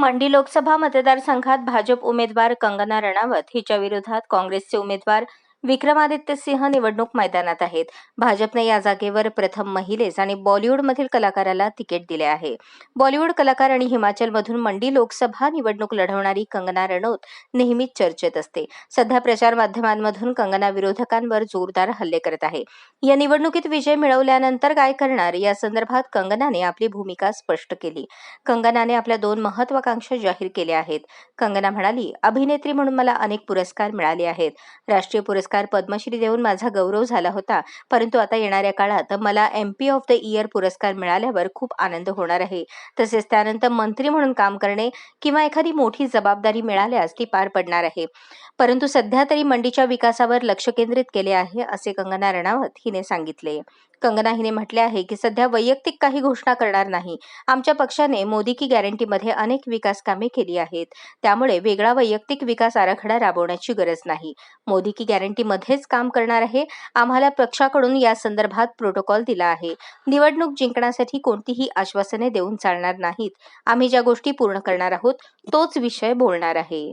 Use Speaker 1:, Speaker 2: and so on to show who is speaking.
Speaker 1: मंडी लोकसभा मतदारसंघात भाजप उमेदवार कंगना रणावत हिच्या विरोधात काँग्रेसचे उमेदवार विक्रमादित्य सिंह निवडणूक मैदानात आहेत. भाजपने या जागेवर प्रथम महिलेस आणि बॉलिवूडमधील कलाकाराला तिकीट दिले आहे. बॉलिवूड कलाकार आणि हिमाचलमधून मंडी लोकसभा निवडणूक लढवणारी कंगना रनौत नेहमीच चर्चेत असते. सध्या प्रचार माध्यमांमधून कंगना विरोधकांवर जोरदार हल्ले करत आहे. या निवडणुकीत विजय मिळवल्यानंतर काय करणार? या संदर्भात कंगनाने आपली भूमिका स्पष्ट केली. कंगनाने आपल्या दोन महत्वाकांक्षा जाहीर केल्या आहेत. कंगना म्हणाली अभिनेत्री म्हणून मला अनेक पुरस्कार मिळाले आहेत. राष्ट्रीय पुरस्कार पद्मश्री देऊन माझा गौरव झाला होता. परंतु आता येणाऱ्या काळात मला M P of the year पुरस्कार मिळाल्यावर खूप आनंद होणार आहे. तसेच त्यानंतर मंत्री म्हणून काम करणे किंवा एखादी मोठी जबाबदारी मिळाल्यास ती पार पडणार आहे. परंतु सध्या तरी मंडीच्या विकासावर लक्ष केंद्रित केले आहे असे कंगना रणावत हिने सांगितले. कंगना हिने म्हटले आहे की सध्या वैयक्तिक काही घोषणा करणार नाही. आमच्या पक्षाने मोदी की गॅरंटीमध्ये अनेक विकास कामे केली आहेत. त्यामुळे वेगळा वैयक्तिक विकास आराखडा राबवण्याची गरज नाही. मोदी की गॅरंटीमध्येच काम करणार आहे. आम्हाला पक्षाकडून या संदर्भात प्रोटोकॉल दिला आहे. निवडणूक जिंकण्यासाठी कोणतीही आश्वासने देऊन चालणार नाहीत. आम्ही ज्या गोष्टी पूर्ण करणार आहोत तोच विषय बोलणार आहे.